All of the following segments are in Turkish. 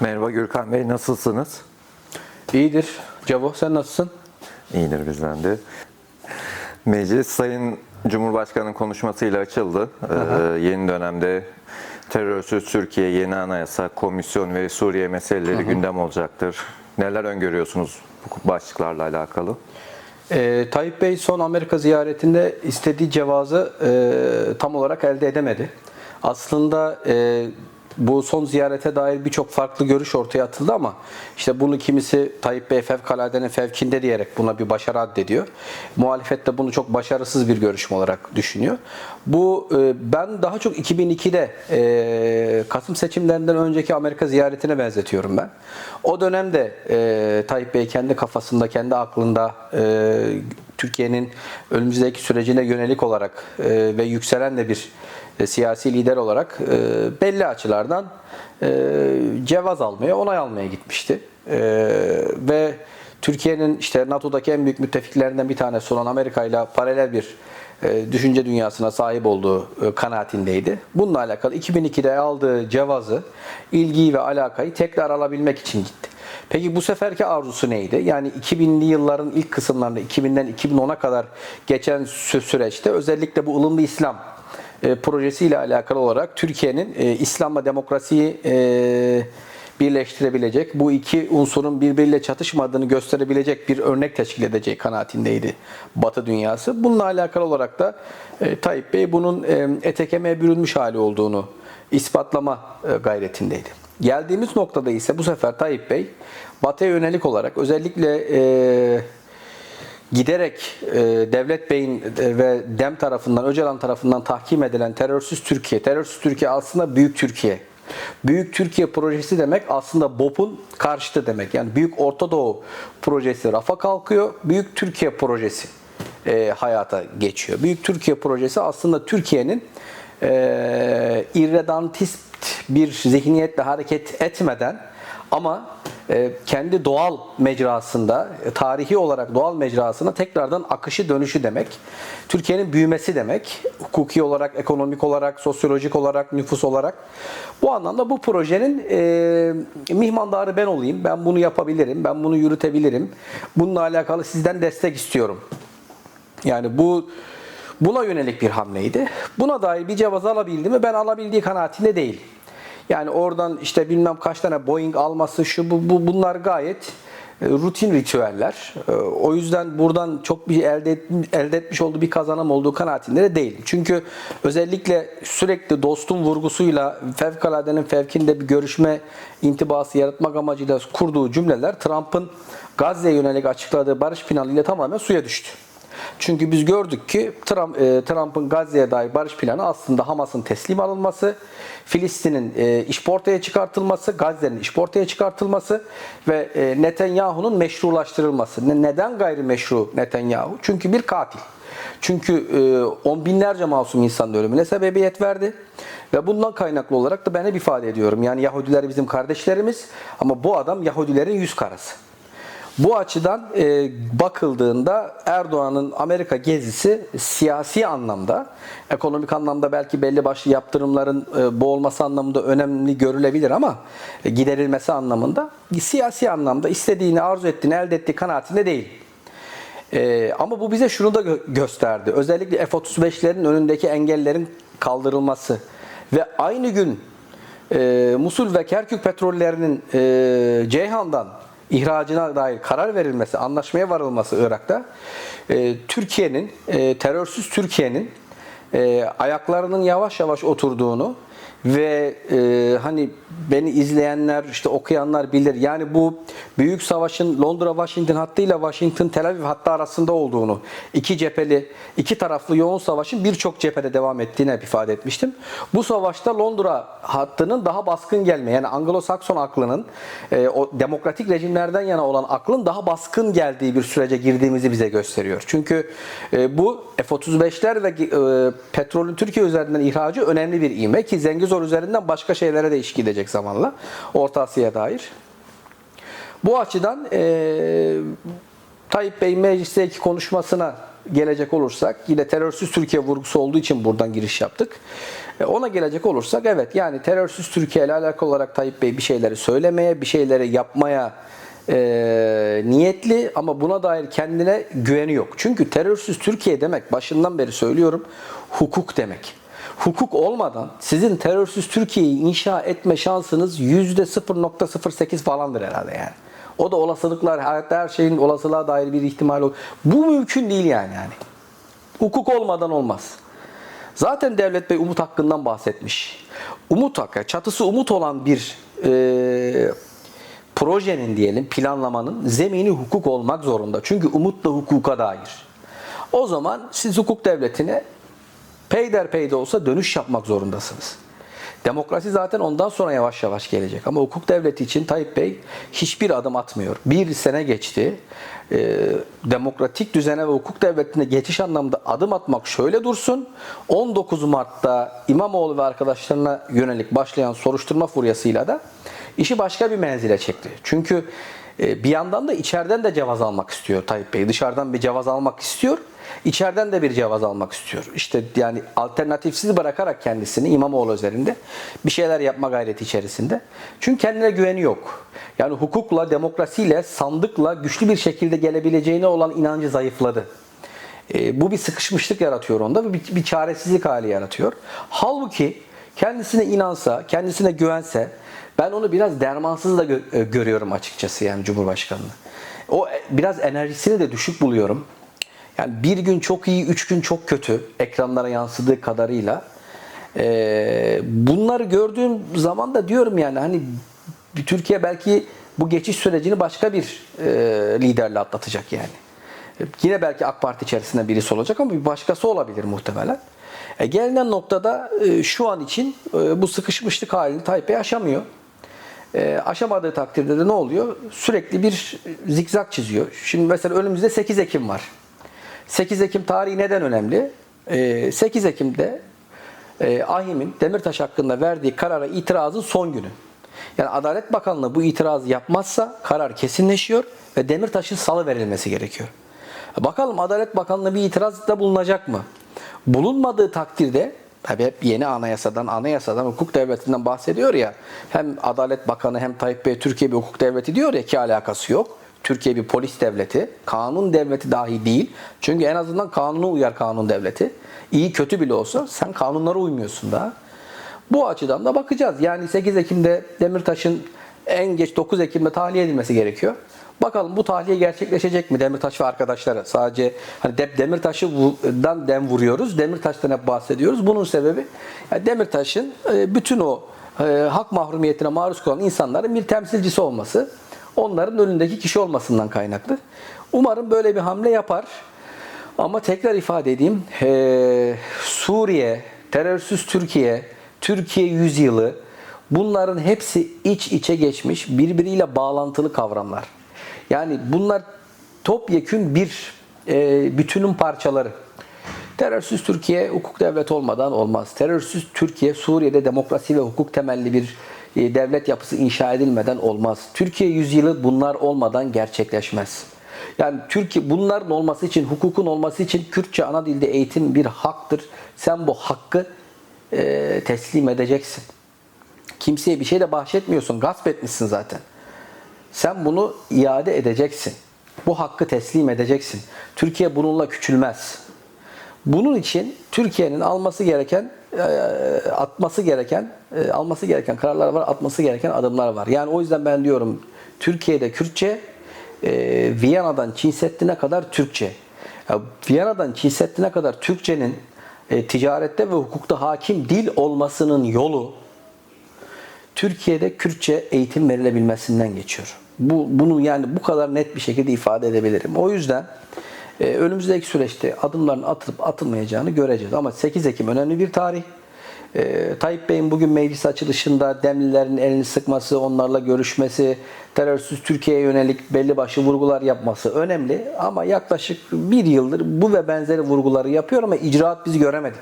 Merhaba Gürkan Bey, nasılsınız? İyidir. Cavo sen nasılsın? İyidir bizden de. Meclis Sayın Cumhurbaşkanı'nın konuşmasıyla açıldı. Ee, yeni dönemde terörsüz Türkiye, yeni anayasa, komisyon ve Suriye meseleleri gündem olacaktır. Neler öngörüyorsunuz bu başlıklarla alakalı? Ee, Tayyip Bey son Amerika ziyaretinde istediği cevazı e, tam olarak elde edemedi. Aslında e, bu son ziyarete dair birçok farklı görüş ortaya atıldı ama işte bunu kimisi Tayyip Bey fevkaladenin fevkinde diyerek buna bir başarı addediyor. Muhalefet de bunu çok başarısız bir görüşme olarak düşünüyor. Bu e, ben daha çok 2002'de e, Kasım seçimlerinden önceki Amerika ziyaretine benzetiyorum ben. O dönemde e, Tayyip Bey kendi kafasında, kendi aklında Türkiye'nin önümüzdeki sürecine yönelik olarak ve yükselen de bir e, siyasi lider olarak e, belli açılardan e, cevaz almaya, onay almaya gitmişti. E, ve Türkiye'nin işte NATO'daki en büyük müttefiklerinden bir tanesi olan Amerika ile paralel bir e, düşünce dünyasına sahip olduğu e, kanaatindeydi. Bununla alakalı 2002'de aldığı cevazı, ilgiyi ve alakayı tekrar alabilmek için gitti. Peki bu seferki arzusu neydi? Yani 2000'li yılların ilk kısımlarında 2000'den 2010'a kadar geçen sü- süreçte özellikle bu ılımlı İslam e, projesiyle alakalı olarak Türkiye'nin e, İslam'la demokrasiyi e, birleştirebilecek, bu iki unsurun birbiriyle çatışmadığını gösterebilecek bir örnek teşkil edeceği kanaatindeydi Batı dünyası. Bununla alakalı olarak da e, Tayyip Bey bunun e, ete kemiğe bürünmüş hali olduğunu ispatlama e, gayretindeydi. Geldiğimiz noktada ise bu sefer Tayyip Bey Batı'ya yönelik olarak özellikle e, giderek e, Devlet Bey'in e, ve DEM tarafından, Öcalan tarafından tahkim edilen terörsüz Türkiye, terörsüz Türkiye aslında Büyük Türkiye. Büyük Türkiye projesi demek aslında BOP'un karşıtı demek. Yani Büyük Orta Doğu projesi rafa kalkıyor, Büyük Türkiye projesi e, hayata geçiyor. Büyük Türkiye projesi aslında Türkiye'nin e, irredantist bir zihniyetle hareket etmeden ama kendi doğal mecrasında, e, tarihi olarak doğal mecrasına tekrardan akışı dönüşü demek. Türkiye'nin büyümesi demek. Hukuki olarak, ekonomik olarak, sosyolojik olarak, nüfus olarak. Bu anlamda bu projenin e, mihmandarı ben olayım. Ben bunu yapabilirim, ben bunu yürütebilirim. Bununla alakalı sizden destek istiyorum. Yani bu buna yönelik bir hamleydi. Buna dair bir cevaz alabildi mi? Ben alabildiği kanaatinde değil. Yani oradan işte bilmem kaç tane Boeing alması şu bu, bu bunlar gayet e, rutin ritüeller. E, O yüzden buradan çok bir elde, et, elde etmiş olduğu bir kazanım olduğu kanaatinde de değil. Çünkü özellikle sürekli dostum vurgusuyla fevkaladenin fevkinde bir görüşme intibası yaratmak amacıyla kurduğu cümleler Trump'ın Gazze'ye yönelik açıkladığı barış planıyla tamamen suya düştü. Çünkü biz gördük ki Trump, e, Trump'ın Gazze'ye dair barış planı aslında Hamas'ın teslim alınması, Filistin'in e, işportaya çıkartılması, Gazze'nin işportaya çıkartılması ve e, Netanyahu'nun meşrulaştırılması. Ne- Neden gayrimeşru Netanyahu? Çünkü bir katil. Çünkü e, on binlerce masum insanın ölümüne sebebiyet verdi. Ve bundan kaynaklı olarak da ben hep ifade ediyorum. Yani Yahudiler bizim kardeşlerimiz ama bu adam Yahudilerin yüz karası. Bu açıdan e, bakıldığında Erdoğan'ın Amerika gezisi siyasi anlamda, ekonomik anlamda belki belli başlı yaptırımların e, boğulması anlamında önemli görülebilir ama e, giderilmesi anlamında siyasi anlamda istediğini, arzu ettiğini, elde ettiği kanaatinde değil. E, ama bu bize şunu da gö- gösterdi. Özellikle F-35'lerin önündeki engellerin kaldırılması ve aynı gün e, Musul ve Kerkük petrollerinin e, Ceyhan'dan ihracına dair karar verilmesi, anlaşmaya varılması Irak'ta e, Türkiye'nin, e, terörsüz Türkiye'nin e, ayaklarının yavaş yavaş oturduğunu ve e, hani beni izleyenler işte okuyanlar bilir. Yani bu büyük savaşın Londra Washington hattıyla Washington Tel Aviv hattı arasında olduğunu, iki cepheli, iki taraflı yoğun savaşın birçok cephede devam ettiğini hep ifade etmiştim. Bu savaşta Londra hattının daha baskın gelme yani Anglo-Sakson aklının e, o demokratik rejimlerden yana olan aklın daha baskın geldiği bir sürece girdiğimizi bize gösteriyor. Çünkü e, bu F-35'ler ve e, petrolün Türkiye üzerinden ihracı önemli bir ivme ki Zengizor üzerinden başka şeylere de işki edecek zamanla Orta Asya'ya dair. Bu açıdan e, Tayyip Bey meclisteki konuşmasına gelecek olursak yine terörsüz Türkiye vurgusu olduğu için buradan giriş yaptık. E, Ona gelecek olursak evet yani terörsüz Türkiye ile alakalı olarak Tayyip Bey bir şeyleri söylemeye, bir şeyleri yapmaya e, niyetli ama buna dair kendine güveni yok. Çünkü terörsüz Türkiye demek başından beri söylüyorum hukuk demek. Hukuk olmadan sizin terörsüz Türkiye'yi inşa etme şansınız %0.08 falandır herhalde yani. O da olasılıklar, hayatta her şeyin olasılığa dair bir ihtimal Bu mümkün değil yani yani. Hukuk olmadan olmaz. Zaten Devlet Bey umut hakkından bahsetmiş. Umut hakkı, çatısı umut olan bir e, projenin diyelim planlamanın zemini hukuk olmak zorunda. Çünkü umut da hukuka dair. O zaman siz hukuk devletine peyderpey de olsa dönüş yapmak zorundasınız. Demokrasi zaten ondan sonra yavaş yavaş gelecek. Ama hukuk devleti için Tayyip Bey hiçbir adım atmıyor. Bir sene geçti. Ee, demokratik düzene ve hukuk devletine geçiş anlamında adım atmak şöyle dursun. 19 Mart'ta İmamoğlu ve arkadaşlarına yönelik başlayan soruşturma furyasıyla da işi başka bir menzile çekti. Çünkü e, bir yandan da içeriden de cevaz almak istiyor Tayyip Bey. Dışarıdan bir cevaz almak istiyor. İçeriden de bir cevaz almak istiyor. İşte yani alternatifsiz bırakarak kendisini İmamoğlu üzerinde bir şeyler yapma gayreti içerisinde. Çünkü kendine güveni yok. Yani hukukla, demokrasiyle, sandıkla güçlü bir şekilde gelebileceğine olan inancı zayıfladı. E, bu bir sıkışmışlık yaratıyor onda bir, bir çaresizlik hali yaratıyor. Halbuki kendisine inansa, kendisine güvense ben onu biraz dermansız da gö- e, görüyorum açıkçası yani Cumhurbaşkanı'nı. O e, biraz enerjisini de düşük buluyorum. Yani bir gün çok iyi, üç gün çok kötü ekranlara yansıdığı kadarıyla. Ee, bunları gördüğüm zaman da diyorum yani hani Türkiye belki bu geçiş sürecini başka bir e, liderle atlatacak yani. E, Yine belki AK Parti içerisinde birisi olacak ama bir başkası olabilir muhtemelen. E, gelinen noktada e, şu an için e, bu sıkışmışlık halini Tayyip Bey aşamıyor. E, aşamadığı takdirde de ne oluyor? Sürekli bir zikzak çiziyor. Şimdi mesela önümüzde 8 Ekim var. 8 Ekim tarihi neden önemli? E, 8 Ekim'de e, AHİM'in Demirtaş hakkında verdiği karara itirazın son günü. Yani Adalet Bakanlığı bu itirazı yapmazsa karar kesinleşiyor ve Demirtaş'ın salı verilmesi gerekiyor. Bakalım Adalet Bakanlığı bir itirazda bulunacak mı? Bulunmadığı takdirde tabi hep yeni anayasadan, anayasadan, hukuk devletinden bahsediyor ya. Hem Adalet Bakanı hem Tayyip Bey Türkiye bir hukuk devleti diyor ya ki alakası yok. Türkiye bir polis devleti, kanun devleti dahi değil. Çünkü en azından kanuna uyar kanun devleti. İyi kötü bile olsa sen kanunlara uymuyorsun daha. Bu açıdan da bakacağız. Yani 8 Ekim'de Demirtaş'ın en geç 9 Ekim'de tahliye edilmesi gerekiyor. Bakalım bu tahliye gerçekleşecek mi Demirtaş ve arkadaşları? Sadece hani hep Demirtaş'dan dem vuruyoruz. Demirtaş'tan hep bahsediyoruz. Bunun sebebi yani Demirtaş'ın e, bütün o e, hak mahrumiyetine maruz kalan insanların bir temsilcisi olması. Onların önündeki kişi olmasından kaynaklı. Umarım böyle bir hamle yapar. Ama tekrar ifade edeyim. eee, Suriye, terörsüz Türkiye, Türkiye yüzyılı bunların hepsi iç içe geçmiş, birbiriyle bağlantılı kavramlar. Yani bunlar topyekün bir eee, bütünün parçaları. Terörsüz Türkiye hukuk devleti olmadan olmaz. Terörsüz Türkiye Suriye'de demokrasi ve hukuk temelli bir e, devlet yapısı inşa edilmeden olmaz. Türkiye yüzyılı bunlar olmadan gerçekleşmez. Yani Türkiye bunların olması için, hukukun olması için Kürtçe ana dilde eğitim bir haktır. Sen bu hakkı e, teslim edeceksin. Kimseye bir şey de bahşetmiyorsun. Gasp etmişsin zaten. Sen bunu iade edeceksin. Bu hakkı teslim edeceksin. Türkiye bununla küçülmez. Bunun için Türkiye'nin alması gereken e, atması gereken e, alması gereken kararlar var, atması gereken adımlar var. Yani o yüzden ben diyorum Türkiye'de Kürtçe e, Viyana'dan Çin kadar Türkçe. Ya, Viyana'dan Çin kadar Türkçenin ticarette ve hukukta hakim dil olmasının yolu Türkiye'de Kürtçe eğitim verilebilmesinden geçiyor. Bu bunu yani bu kadar net bir şekilde ifade edebilirim. O yüzden e, önümüzdeki süreçte adımların atılıp atılmayacağını göreceğiz. Ama 8 Ekim önemli bir tarih. E, Tayyip Bey'in bugün meclis açılışında Demlilerin elini sıkması, onlarla görüşmesi, terörsüz Türkiye'ye yönelik belli başlı vurgular yapması önemli. Ama yaklaşık bir yıldır bu ve benzeri vurguları yapıyor ama icraat biz göremedik.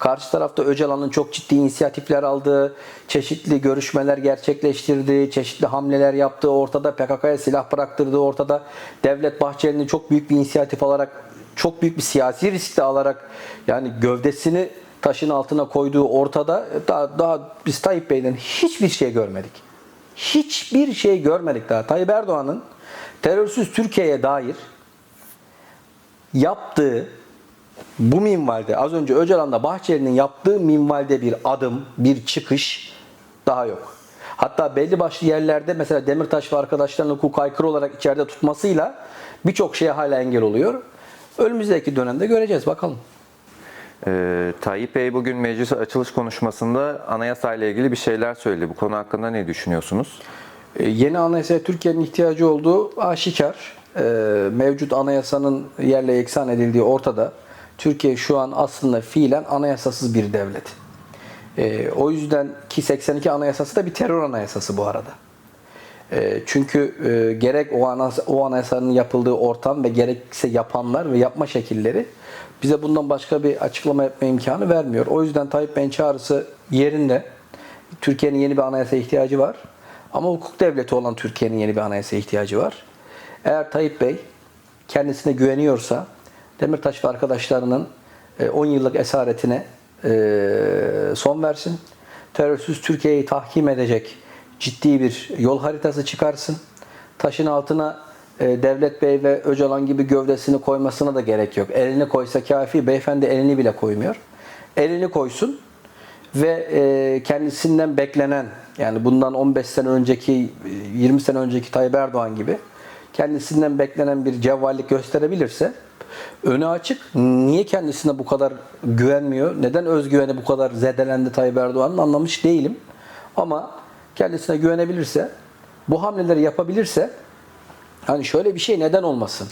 Karşı tarafta Öcalan'ın çok ciddi inisiyatifler aldığı, çeşitli görüşmeler gerçekleştirdiği, çeşitli hamleler yaptığı, ortada PKK'ya silah bıraktırdığı, ortada Devlet Bahçeli'nin çok büyük bir inisiyatif alarak çok büyük bir siyasi risk de alarak yani gövdesini taşın altına koyduğu ortada daha, daha biz Tayyip Bey'den hiçbir şey görmedik. Hiçbir şey görmedik daha. Tayyip Erdoğan'ın terörsüz Türkiye'ye dair yaptığı bu minvalde az önce Öcalan'da Bahçeli'nin yaptığı minvalde bir adım, bir çıkış daha yok. Hatta belli başlı yerlerde mesela Demirtaş ve arkadaşlarının hukuka aykırı olarak içeride tutmasıyla birçok şeye hala engel oluyor. Önümüzdeki dönemde göreceğiz bakalım. Ee, Tayyip Bey bugün meclis açılış konuşmasında anayasa ile ilgili bir şeyler söyledi. Bu konu hakkında ne düşünüyorsunuz? E, Yeni anayasaya Türkiye'nin ihtiyacı olduğu aşikar. E, Mevcut anayasanın yerle yeksan edildiği ortada. Türkiye şu an aslında fiilen anayasasız bir devlet. E, O yüzden ki 82 anayasası da bir terör anayasası bu arada. E, Çünkü e, gerek o, anayasa, o anayasanın yapıldığı ortam ve gerekse yapanlar ve yapma şekilleri bize bundan başka bir açıklama yapma imkanı vermiyor. O yüzden Tayyip Bey'in çağrısı yerinde. Türkiye'nin yeni bir anayasa ihtiyacı var. Ama hukuk devleti olan Türkiye'nin yeni bir anayasa ihtiyacı var. Eğer Tayyip Bey kendisine güveniyorsa Demirtaş ve arkadaşlarının e, 10 yıllık esaretine e, son versin. Terörsüz Türkiye'yi tahkim edecek ciddi bir yol haritası çıkarsın. Taşın altına e, Devlet Bey ve Öcalan gibi gövdesini koymasına da gerek yok. Elini koysa kafi. Beyefendi elini bile koymuyor. Elini koysun ve e, kendisinden beklenen yani bundan 15 sene önceki 20 sene önceki Tayyip Erdoğan gibi kendisinden beklenen bir cevvallik gösterebilirse önü açık. Niye kendisine bu kadar güvenmiyor? Neden özgüveni bu kadar zedelendi Tayyip Erdoğan'ın anlamış değilim. Ama kendisine güvenebilirse, bu hamleleri yapabilirse Hani şöyle bir şey neden olmasın?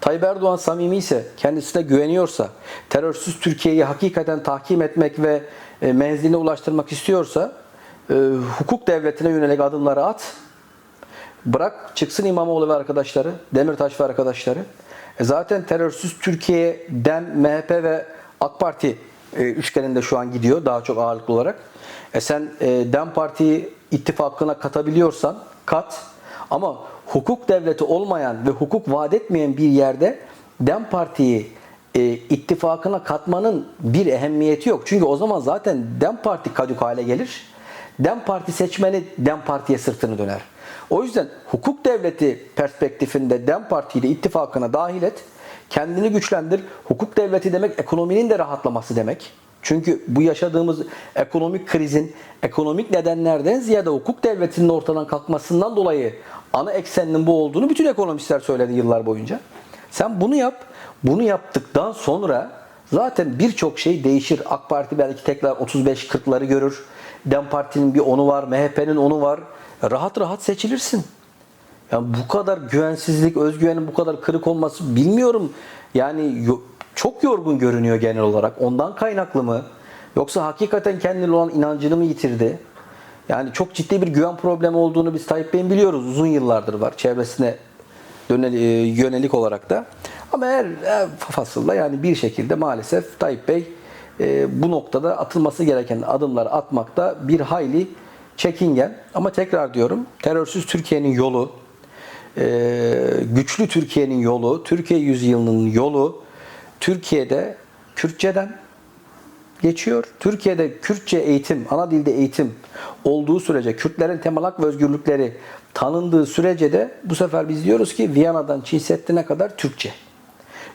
Tayyip Erdoğan samimi ise, kendisine güveniyorsa, terörsüz Türkiye'yi hakikaten tahkim etmek ve e, menziline ulaştırmak istiyorsa e, hukuk devletine yönelik adımları at. Bırak çıksın İmamoğlu ve arkadaşları, Demirtaş ve arkadaşları. E zaten terörsüz Türkiye'den MHP ve AK Parti e, üçgeninde şu an gidiyor daha çok ağırlıklı olarak. E sen e, DEM Parti'yi ittifakına katabiliyorsan kat. Ama hukuk devleti olmayan ve hukuk vaat etmeyen bir yerde DEM Parti'yi e, ittifakına katmanın bir ehemmiyeti yok. Çünkü o zaman zaten DEM Parti kadük hale gelir. DEM Parti seçmeni DEM Parti'ye sırtını döner. O yüzden hukuk devleti perspektifinde DEM Parti ile ittifakına dahil et. Kendini güçlendir. Hukuk devleti demek ekonominin de rahatlaması demek. Çünkü bu yaşadığımız ekonomik krizin ekonomik nedenlerden ziyade hukuk devletinin ortadan kalkmasından dolayı ana ekseninin bu olduğunu bütün ekonomistler söyledi yıllar boyunca. Sen bunu yap. Bunu yaptıktan sonra zaten birçok şey değişir. AK Parti belki tekrar 35-40'ları görür. DEM Parti'nin bir onu var, MHP'nin onu var. Rahat rahat seçilirsin. Yani bu kadar güvensizlik, özgüvenin bu kadar kırık olması bilmiyorum. Yani yo- çok yorgun görünüyor genel olarak. Ondan kaynaklı mı? Yoksa hakikaten kendine olan inancını mı yitirdi? Yani çok ciddi bir güven problemi olduğunu biz Tayyip Bey'in biliyoruz. Uzun yıllardır var çevresine e, yönelik olarak da. Ama her, her fasılda yani bir şekilde maalesef Tayyip Bey e, bu noktada atılması gereken adımları atmakta bir hayli çekingen. Ama tekrar diyorum terörsüz Türkiye'nin yolu, e, güçlü Türkiye'nin yolu, Türkiye yüzyılının yolu Türkiye'de Kürtçeden geçiyor. Türkiye'de Kürtçe eğitim, ana dilde eğitim olduğu sürece, Kürtlerin temel hak ve özgürlükleri tanındığı sürece de bu sefer biz diyoruz ki Viyana'dan Çinsettin'e kadar Türkçe.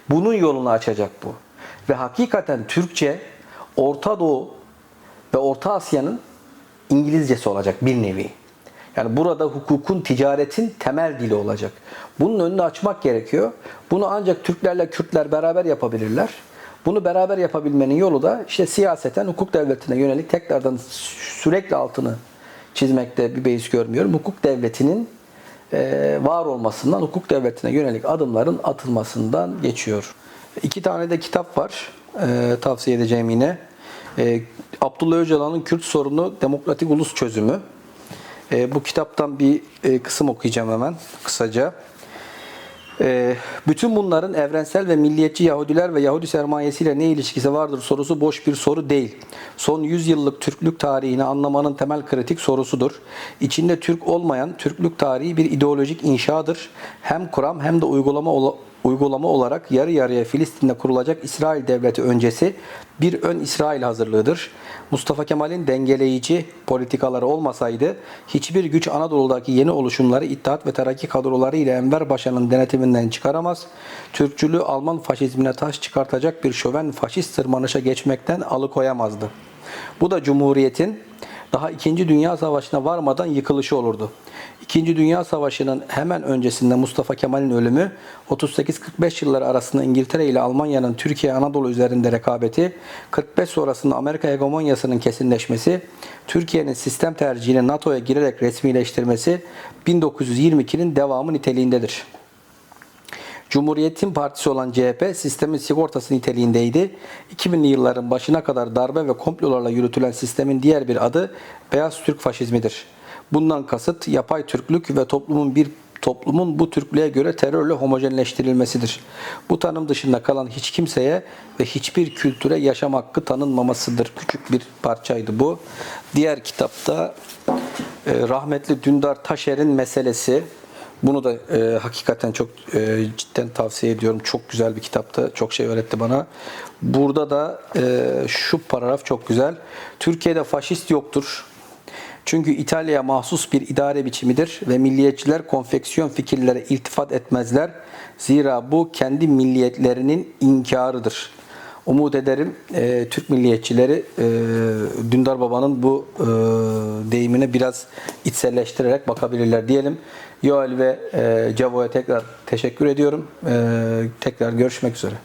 Bunun yolunu açacak bu. Ve hakikaten Türkçe Orta Doğu ve Orta Asya'nın İngilizcesi olacak bir nevi. Yani burada hukukun, ticaretin temel dili olacak. Bunun önünü açmak gerekiyor. Bunu ancak Türklerle Kürtler beraber yapabilirler. Bunu beraber yapabilmenin yolu da işte siyaseten hukuk devletine yönelik tekrardan sürekli altını çizmekte bir beis görmüyorum. Hukuk devletinin var olmasından, hukuk devletine yönelik adımların atılmasından geçiyor. İki tane de kitap var e, tavsiye edeceğim yine. E, Abdullah Öcalan'ın Kürt sorunu demokratik ulus çözümü. E, bu kitaptan bir e, kısım okuyacağım hemen kısaca. E, bütün bunların evrensel ve milliyetçi Yahudiler ve Yahudi sermayesiyle ne ilişkisi vardır sorusu boş bir soru değil. Son 100 yıllık Türklük tarihini anlamanın temel kritik sorusudur. İçinde Türk olmayan Türklük tarihi bir ideolojik inşadır. Hem kuram hem de uygulama uygulama olarak yarı yarıya Filistin'de kurulacak İsrail devleti öncesi bir ön İsrail hazırlığıdır. Mustafa Kemal'in dengeleyici politikaları olmasaydı hiçbir güç Anadolu'daki yeni oluşumları İttihat ve Terakki kadroları ile Enver Paşa'nın denetiminden çıkaramaz. Türkçülüğü Alman faşizmine taş çıkartacak bir şöven faşist tırmanışa geçmekten alıkoyamazdı. Bu da Cumhuriyet'in daha 2. Dünya Savaşı'na varmadan yıkılışı olurdu. 2. Dünya Savaşı'nın hemen öncesinde Mustafa Kemal'in ölümü, 38-45 yılları arasında İngiltere ile Almanya'nın Türkiye Anadolu üzerinde rekabeti, 45 sonrasında Amerika hegemonyasının kesinleşmesi, Türkiye'nin sistem tercihini NATO'ya girerek resmileştirmesi 1922'nin devamı niteliğindedir. Cumhuriyet'in partisi olan CHP sistemin sigortası niteliğindeydi. 2000'li yılların başına kadar darbe ve komplolarla yürütülen sistemin diğer bir adı Beyaz Türk faşizmidir. Bundan kasıt yapay Türklük ve toplumun bir toplumun bu Türklüğe göre terörle homojenleştirilmesidir. Bu tanım dışında kalan hiç kimseye ve hiçbir kültüre yaşam hakkı tanınmamasıdır. Küçük bir parçaydı bu. Diğer kitapta e, rahmetli Dündar Taşer'in meselesi bunu da e, hakikaten çok e, cidden tavsiye ediyorum. Çok güzel bir kitaptı. Çok şey öğretti bana. Burada da e, şu paragraf çok güzel. Türkiye'de faşist yoktur. Çünkü İtalya'ya mahsus bir idare biçimidir ve milliyetçiler konfeksiyon fikirlere iltifat etmezler. Zira bu kendi milliyetlerinin inkarıdır. Umut ederim e, Türk milliyetçileri e, Dündar Baba'nın bu e, deyimine biraz içselleştirerek bakabilirler diyelim. Yoel ve e, Cavo'ya tekrar teşekkür ediyorum. E, tekrar görüşmek üzere.